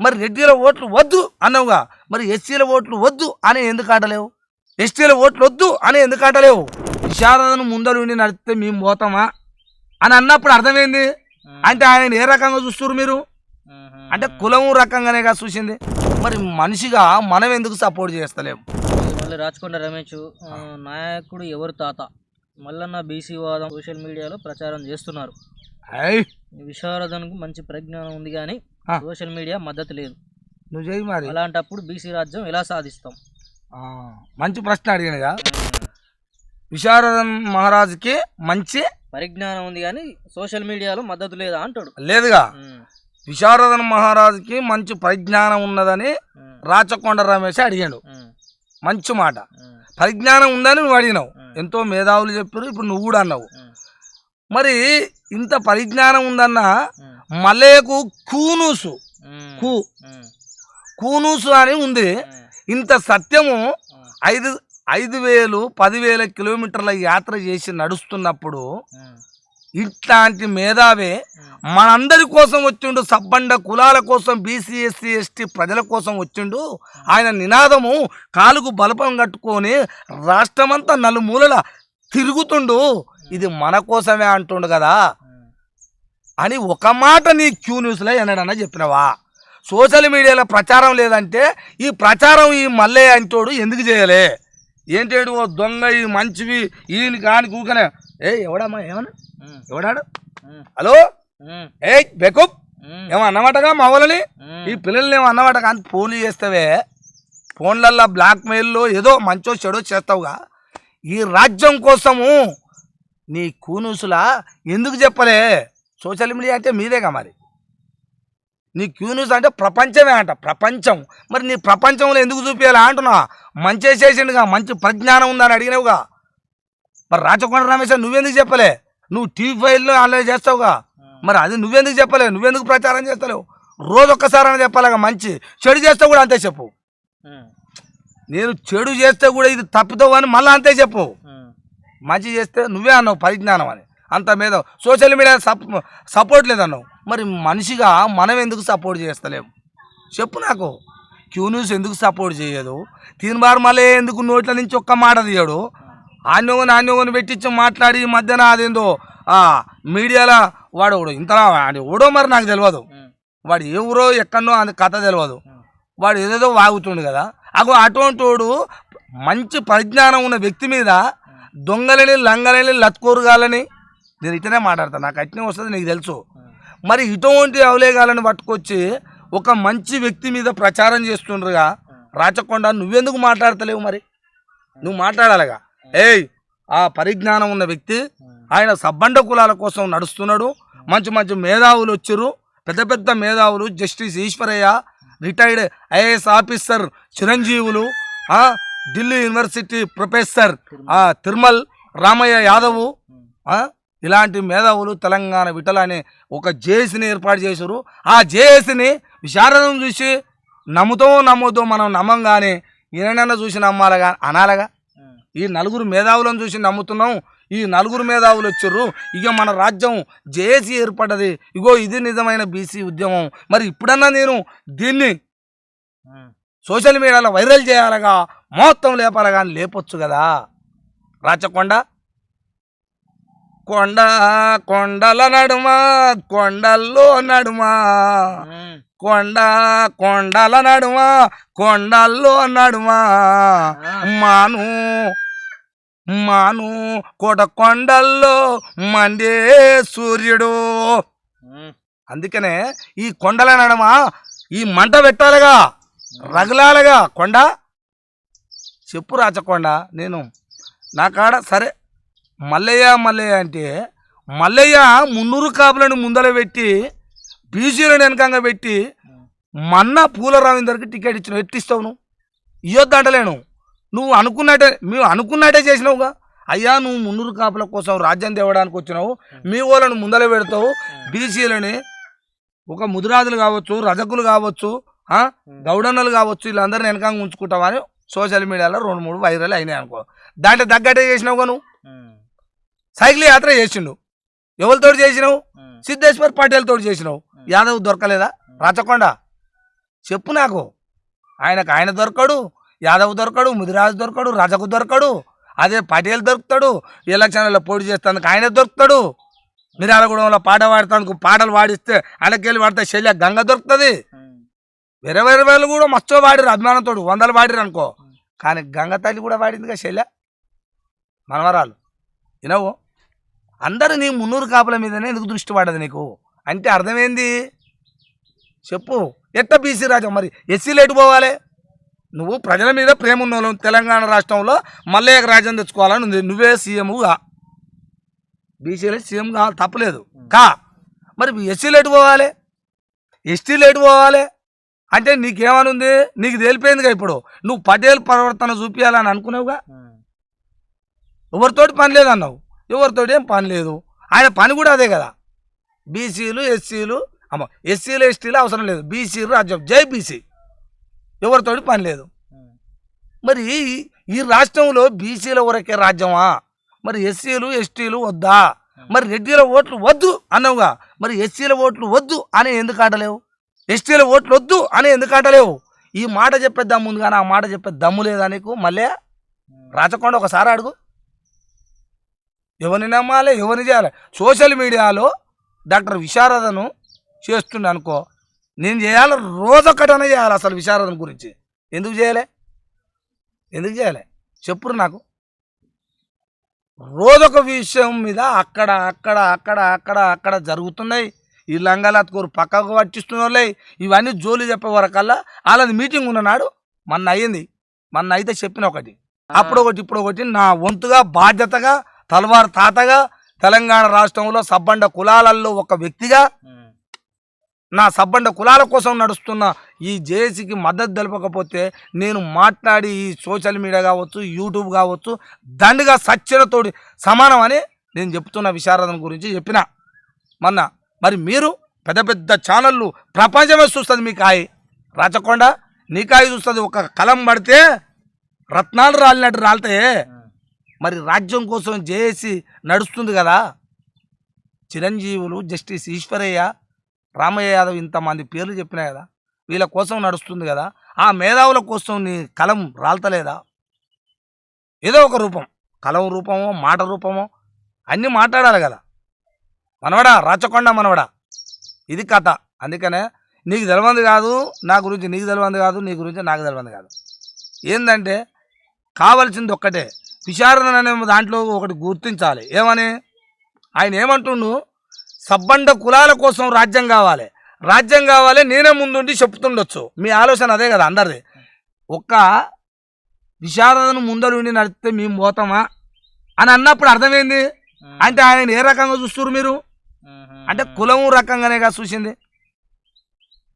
మరి రెడ్డిల ఓట్లు వద్దు అన్నావుగా. మరి ఎస్సీల ఓట్లు వద్దు అని ఎందుకు ఆటలేవు? ఎస్టీల ఓట్లు వద్దు అని ఎందుకు ఆటలేవు? విశారదను ముందర ఉండి నడిపితే మేము పోతామా? అని అన్నప్పుడు అర్థమైంది. అంటే ఆయన ఏ రకంగా చూస్తున్నారు మీరు? అంటే కులం రకంగానే కదా చూసింది. మరి మనిషిగా మనం ఎందుకు సపోర్ట్ చేస్తలేము? మళ్ళీ రాచకొండ రమేష్ నాయకుడు ఎవరు తాత? మల్లన్న బీసీ వాదం సోషల్ మీడియాలో ప్రచారం చేస్తున్నారు. విశారదనకు మంచి ప్రజ్ఞానం ఉంది కానీ. సోషల్ మీడియా మద్దతు లేదు. నువ్వు చేయి మరి. అలాంటప్పుడు బీసీ రాజ్యం ఎలా సాధిస్తాం? మంచి ప్రశ్న అడిగినగా విశారదన్ మహారాజుకి మంచి పరిజ్ఞానం ఉంది కానీ సోషల్ మీడియాలో మద్దతు లేదా అంటాడు. లేదుగా. విశారదన్ మహారాజుకి మంచి పరిజ్ఞానం ఉన్నదని రాచకొండ రమేష్ అడిగాడు. మంచి మాట. పరిజ్ఞానం ఉందని నువ్వు అడిగినావు. ఎంతో మేధావులు చెప్పారు ఇప్పుడు నువ్వు కూడా అన్నావు. మరి ఇంత పరిజ్ఞానం ఉందన్న మలేకు కూనూసు. కూ. కూనూసు అని ఉంది. ఇంత సత్యము ఐదు ఐదు వేలు పదివేల కిలోమీటర్ల యాత్ర చేసి నడుస్తున్నప్పుడు ఇట్లాంటి మేధావే మనందరి కోసం వచ్చిండు సబ్బండ కులాల కోసం బీసీ ఎస్సీ ఎస్టీ ప్రజల కోసం వచ్చిండు. ఆయన నినాదము కాలుకు బలపం కట్టుకొని రాష్ట్రమంతా నలుమూలల తిరుగుతుండు. ఇది మన కోసమే అంటుండు కదా. అని ఒక మాట నీ క్యూ న్యూస్లో ఎన్నడన్నా చెప్పినవా? సోషల్ మీడియాలో ప్రచారం లేదంటే ఈ ప్రచారం ఈ మల్లయ్య అంటోడు ఎందుకు చేయలే? ఏంటేడు ఓ దొంగ ఈ మంచివి ఈయన కాని కూకనే? ఏ ఎవడమ్మా ఏమన్నా? ఎవడాడు? హలో? ఏ బెకప్ ఏమో అన్నమాటగా మా వాళ్ళని ఈ పిల్లల్ని ఏమో అన్నమాట కానీ ఫోన్లు చేస్తావే. ఫోన్లల్లో బ్లాక్ మెయిల్లో ఏదో మంచో చెడో చేస్తావుగా. ఈ రాజ్యం కోసము నీ కూనూసులా ఎందుకు చెప్పలే? సోషల్ మీడియా అంటే మీదేగా మరి? నీ క్యూన్యూస్ అంటే ప్రపంచమే అంట ప్రపంచం. మరి నీ ప్రపంచంలో ఎందుకు చూపించాలా అంటున్నా? మంచి చేసిండుగా మంచి ప్రజ్ఞానం ఉందని అడిగినావుగా. మరి రాచకొండ రమేష్ నువ్వెందుకు చెప్పలే? నువ్వు టీవీ ఫైల్లో ఆన్లైన్ చేస్తావుగా. మరి అది నువ్వెందుకు చెప్పలేవు నువ్వెందుకు ప్రచారం చేస్తలేవు? రోజు ఒక్కసారి అని చెప్పాలిగా మంచి. చెడు చేస్తే కూడా అంతే చెప్పు. నేను చెడు చేస్తే కూడా ఇది తప్పుతావు అని మళ్ళీ అంతే చెప్పు. మంచి చేస్తే నువ్వే అన్నావు పరిజ్ఞానం అని. అంత మీద సోషల్ మీడియా సపోర్ట్ లేదన్నావు. మరి మనిషిగా మనం ఎందుకు సపోర్ట్ చేస్తలేము చెప్పు నాకు. క్యూ న్యూస్ ఎందుకు సపోర్ట్ చేయదు? తీన్బార్ మళ్ళీ ఎందుకు నోట్ల నుంచి ఒక్క మాట తీయడు? ఆన్యోగని ఆన్యోగని పెట్టించి మాట్లాడి ఈ మధ్యన అదేందో మీడియాలో వాడు ఇంతలా ఎవడో మరి నాకు తెలియదు వాడు ఎవరో ఎక్కడో అది కథ తెలియదు వాడు ఏదేదో వాగుతుండు కదా. అగో అటువంటి వాడు మంచి పరిజ్ఞానం ఉన్న వ్యక్తి మీద దొంగలని లంగలని లత్కూరుగాలని నేను ఇట్లనే మాట్లాడతాను నాకు అట్నే వస్తుంది నీకు తెలుసు. మరి ఇటువంటి అవలేగాలను పట్టుకొచ్చి ఒక మంచి వ్యక్తి మీద ప్రచారం చేస్తుండ్రుగా రాచకొండ నువ్వెందుకు మాట్లాడతలేవు మరి? నువ్వు మాట్లాడాలిగా. ఏయ్ ఆ పరిజ్ఞానం ఉన్న వ్యక్తి ఆయన సబ్బండ కులాల కోసం నడుస్తున్నాడు. మంచి మంచి మేధావులు వచ్చారు. పెద్ద పెద్ద మేధావులు justice Eshwaraiah retired IAS officer Chiranjeevulu Delhi university professor Tirumal Ramaiah Yadav ఇలాంటి మేధావులు తెలంగాణ విటల అనే ఒక జేఏసీని ఏర్పాటు చేశారు. ఆ జేఏసీని విశారదం చూసి నమ్ముతామో నమ్మొద్దో మనం నమ్మంగానే ఈయనన్నా చూసి నమ్మాలగా అనాలగా? ఈ నలుగురు మేధావులను చూసి నమ్ముతున్నాం. ఈ నలుగురు మేధావులు వచ్చారు. ఇక మన రాజ్యం జేఏసీ ఏర్పడ్డది. ఇగో ఇది నిజమైన బీసీ ఉద్యమం. మరి ఇప్పుడన్నా నేను దీన్ని సోషల్ మీడియాలో వైరల్ చేయాలగా మొత్తం లేపాలగా అని లేపొచ్చు కదా? రాచకొండ కొండ కొండల నడుమ కొండల్లో నడుమ. కొండ కొండల నడుమ కొండల్లో నడుమ. మాను మాను కోట కొండల్లో మండే సూర్యుడు. అందుకనే ఈ కొండల నడుమ ఈ మంట పెట్టాలిగా రగలాలగా. కొండ చెప్పు రాచకొండ నేను నా కాడ సరే మల్లయ్య మల్లయ్య అంటే మల్లయ్య మున్నూరు కాపులను ముందర పెట్టి బీసీలను వెనకంగా పెట్టి మన్న పూల రవీందర్కి టికెట్ ఇచ్చిన ఎట్టిస్తావు నువ్వు? ఇవ్వద్దు అంటలేను నువ్వు అనుకున్నట్టే మేము అనుకున్నట్టే చేసినావుగా. అయ్యా నువ్వు మున్నూరు కాపుల కోసం రాజ్యం తేవడానికి వచ్చినావు. మీ వాళ్ళను ముందర పెడతావు. బీసీలని ఒక ముదిరాజులు కావచ్చు రజకులు కావచ్చు గౌడన్నలు కావచ్చు వీళ్ళందరిని వెనకంగా ఉంచుకుంటావా అని సోషల్ మీడియాలో రెండు మూడు వైరల్ అయినాయి అనుకో. దాంట్లో తగ్గట్టే చేసినావుగా నువ్వు? సైకిల్ యాత్ర చేసిండు. ఎవరితో చేసినావు? సిద్ధేశ్వర్ పటేల్ తోటి చేసినావు. యాదవ్ దొరకలేదా? రాచకొండ. చెప్పు నాకు. ఆయనకు ఆయన దొరకడు యాదవ్ దొరకడు ముదిరాజు దొరకడు రజకు దొరకడు. అదే పటేల్ దొరుకుతాడు ఎలక్షన్లలో పోటీ చేస్తానికి ఆయన దొరుకుతాడు. మిరాలగూడెంలో పాట పాడతానికి పాటలు పాడిస్తే అడకెళ్ళి పాడితే శల్య గంగ దొరుకుతుంది. వేరే వేరే వాళ్ళు కూడా మస్తు వాడిరు అభిమానంతో వందలు వాడిరు అనుకో. కానీ గంగ తల్లి కూడా వాడిందిగా శల్య? మనవరాలు. వినవు? అందరూ నీ మున్నూరు కాపుల మీదనే ఎందుకు దృష్టి పడదు నీకు? అంటే అర్థమైంది? చెప్పు. ఎట్ట బీసీ రాజ్యం మరి? ఎస్సీలు ఎటు పోవాలి. నువ్వు ప్రజల మీద ప్రేమ ఉన్నోళ్ళు. తెలంగాణ రాష్ట్రంలో మల్లయ్య రాజ్యం తెచ్చుకోవాలని ఉంది. నువ్వే సీఎంగా. బీసీలు సీఎం కావాలి. తప్పలేదు. కా. మరి ఎస్సీలు ఎటు పోవాలి. ఎస్టీలు ఎటు పోవాలి. అంటే నీకేమనుంది నీకు తేలిపోయిందిగా ఇప్పుడు. నువ్వు పటేల్ ప్రవర్తన చూపించాలని అనుకున్నావుగా? ఎవరితోటి పని లేదు ఎవరితో ఏం పని లేదు. ఆయన పని కూడా అదే కదా. బీసీలు ఎస్సీలు అమ్మ ఎస్సీలు ఎస్టీలు అవసరం లేదు. బీసీలు రాజ్యం జై బీసీ. ఎవరితోటి పని లేదు. మరి ఈ రాష్ట్రంలో బీసీల వరకే రాజ్యమా? మరి ఎస్సీలు ఎస్టీలు వద్దా? మరి రెడ్డిల ఓట్లు వద్దు అన్నావుగా. మరి ఎస్సీల ఓట్లు వద్దు అని ఎందుకు ఆడలేవు ఎస్టీల ఓట్లు వద్దు అని ఎందుకు ఆడలేవు ఈ మాట చెప్పే దమ్ము ఉంది కానీ ఆ మాట చెప్పే దమ్ము లేదా నీకు? మళ్ళీ రాచకొండ ఒకసారి అడుగు. ఎవరిని నమ్మాలి ఎవరిని చేయాలి? సోషల్ మీడియాలో డాక్టర్ విశారదను చేస్తుండే అనుకో నేను చేయాలి రోజొక్కటనే చేయాలి అసలు విశారదన గురించి. ఎందుకు చేయలే? ఎందుకు చేయలే? చెప్పురు నాకు. రోజొక విషయం మీద అక్కడ అక్కడ అక్కడ అక్కడ అక్కడ జరుగుతున్నాయి. ఈ లంగాలత్కూరు పక్కకు పట్టిస్తున్న ఇవన్నీ జోలి చెప్పే వరకల్లా వాళ్ళది మీటింగ్ ఉన్ననాడు మొన్న అయ్యింది మొన్న అయితే చెప్పిన ఒకటి. అప్పుడు ఒకటి ఇప్పుడు ఒకటి నా వంతుగా బాధ్యతగా తలవారు తాతగా తెలంగాణ రాష్ట్రంలో సబ్బండ కులాలలో ఒక వ్యక్తిగా నా సబ్బండ కులాల కోసం నడుస్తున్న ఈ జేఏసీకి మద్దతు తెలపకపోతే నేను మాట్లాడి ఈ సోషల్ మీడియా కావచ్చు యూట్యూబ్ కావచ్చు దండిగా సత్యనతోటి సమానం అని నేను చెప్తున్న విశారదం గురించి చెప్పిన. మొన్న మరి మీరు పెద్ద పెద్ద ఛానళ్ళు ప్రపంచమే చూస్తుంది మీ కాయ. రాచకొండ నీ కాయ చూస్తుంది. ఒక కలం పడితే రత్నాలు రాలినట్టు రాలితే మరి రాజ్యం కోసం జేఏసీ నడుస్తుంది కదా? చిరంజీవులు జస్టిస్ ఈశ్వరయ్య రామయ్య యాదవ్ ఇంతమంది పేర్లు చెప్పినా కదా? వీళ్ళ కోసం నడుస్తుంది కదా? ఆ మేధావుల కోసం నీ కలం రాల్తలేదా? ఏదో ఒక రూపం. కలం రూపమో మాట రూపమో అన్నీ మాట్లాడాలి కదా. మనవడా రాచకొండ మనవడా. ఇది కథ. అందుకనే నీకు తెలియంది కాదు నా గురించి నీకు తెలియంది కాదు నీ గురించి నాకు తెలియంది కాదు. ఏంటంటే కావలసింది ఒక్కటే. విచారణ అనే దాంట్లో ఒకటి గుర్తించాలి. ఏమని? ఆయన ఏమంటుండు? సబ్బండ కులాల కోసం రాజ్యం కావాలి. రాజ్యం కావాలి నేనే ముందుండి చెప్తుండొచ్చు. మీ ఆలోచన అదే కదా అందరిది. ఒక్క విశారదను ముందరుండి నడిస్తే మేము పోతామా? అని అన్నప్పుడు అర్థమైంది. అంటే ఆయన ఏ రకంగా చూస్తున్నారు మీరు? అంటే కులం రకంగానే కదా చూసింది.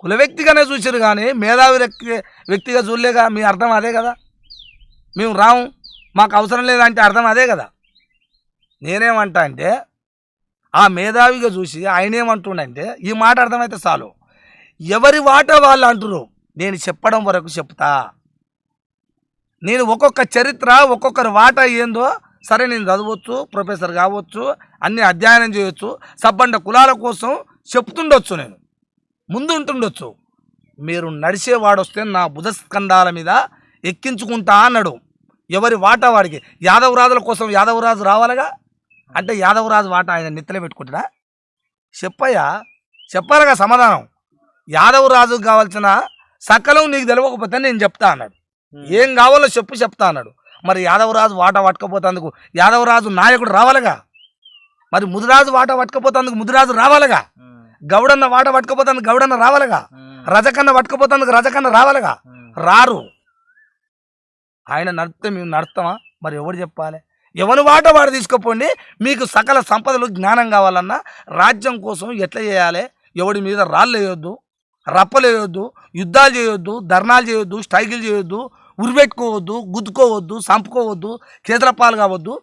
కుల వ్యక్తిగానే చూసారు కానీ మేధావి వ్యక్తి వ్యక్తిగా చూడలేగా మీ అర్థం అదే కదా? మేము రాము. మాకు అవసరం లేదంటే అర్థం అదే కదా. నేనేమంటా అంటే ఆ మేధావిగా చూసి ఆయన ఏమంటుండంటే ఈ మాట అర్థమైతే చాలు. ఎవరి వాట వాళ్ళు అంటున్నారు నేను చెప్పడం వరకు చెప్తా. నేను ఒక్కొక్క చరిత్ర ఒక్కొక్కరి వాట ఏందో సరే నేను చదవచ్చు ప్రొఫెసర్ కావచ్చు అన్ని అధ్యయనం చేయొచ్చు సబ్బండ కులాల కోసం చెప్తుండొచ్చు నేను. ముందు ఉంటుండొచ్చు మీరు నడిచేవాడొస్తే నా బుధస్కంధాల మీద ఎక్కించుకుంటా అన్నాడు. ఎవరి వాటా వాడికి? యాదవరాజుల కోసం యాదవరాజు రావాలిగా? అంటే యాదవరాజు వాట ఆయన నెత్తలే పెట్టుకుంటాడా? చెప్పయ్యా చెప్పాలిగా సమాధానం. యాదవరాజుకు కావాల్సిన సకలం నీకు తెలియకపోతే నేను చెప్తా అన్నాడు. ఏం కావాలో చెప్పు చెప్తా అన్నాడు. మరి యాదవరాజు వాట పట్టుకపోతేందుకు యాదవరాజు నాయకుడు రావాలిగా? మరి ముదిరాజు వాట పట్టుకపోతేందుకు ముదిరాజు రావాలిగా? గౌడన్న వాట పట్టుకపోతాను గౌడన్న రావాలిగా? రజకన్న పట్టుకపోతాను రజకన్న రావాలిగా? రారు. ఆయన నడిపితే మేము నడుస్తామా మరి ఎవరు చెప్పాలి? ఎవరి వాట వాడు తీసుకుపోండి. మీకు సకల సంపదలు జ్ఞానం కావాలన్నా రాజ్యం కోసం ఎట్లా చేయాలి? ఎవడి మీద రాళ్ళు వేయొద్దు రప్పలు వేయొద్దు యుద్ధాలు చేయొద్దు ధర్నాలు చేయొద్దు స్ట్రైకులు చేయొద్దు ఉరిపెట్టుకోవద్దు గుద్దుకోవద్దు చంపుకోవద్దు చేతుల పాలు కావద్దు.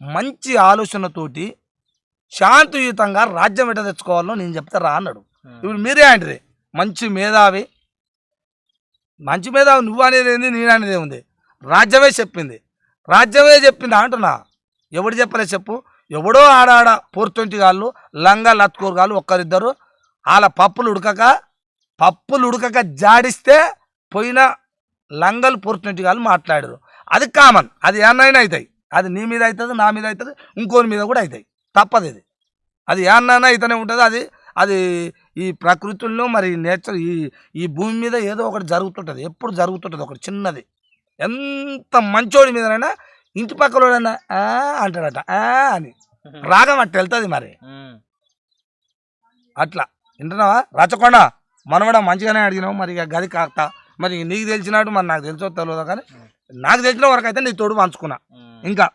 మంచి ఆలోచనతోటి శాంతియుతంగా రాజ్యం ఎట్ట తెచ్చుకోవాలో నేను చెప్తారా అన్నాడు. ఇప్పుడు మీరే అంటారు మంచి మేధావి మంచి మీద నువ్వు అనేది ఏంది నేను అనేది ఉంది. రాజ్యమే చెప్పింది. రాజ్యమే చెప్పింది అంటున్నా? ఎవడు చెప్పలే చెప్పు. ఎవడో ఆడాడ ఫోర్ గాళ్ళు లంగా లత్కూరు గాళ్ళు ఒక్కరిద్దరు వాళ్ళ పప్పులు ఉడకక పప్పులు ఉడకక జాడిస్తే పోయిన లంగలు పొరుచునట్టుగా మాట్లాడరు. అది కామన్ అది ఏమైనా అవుతాయి అది నీ మీద అవుతుంది నా మీద అవుతుంది ఇంకోని మీద కూడా అవుతాయి తప్పదు ఇది. అది ఏమన్నా అయితేనే ఉంటుంది అది అది ఈ ప్రకృతిలో మరి నేచర్ ఈ ఈ భూమి మీద ఏదో ఒకటి జరుగుతుంటుంది. ఎప్పుడు జరుగుతుంటుంది ఒకటి చిన్నది. ఎంత మంచోడి మీదనైనా ఇంటి పక్కలోడైనా "ఆ" అంటాడట "ఆ" అని. రాగం అట్ట వెళ్తుంది మరి. అట్లా. వింటున్నావా? రచకొండ. మనవడ మంచిగానే అడిగినావు. మరి ఇక గది కాస్త. మరి నీకు తెలిసినట్టు మరి నాకు తెలుసో తెలియదు కానీ నాకు తెలిసిన వరకు అయితే నీ తోడు పంచుకున్నా. ఇంకా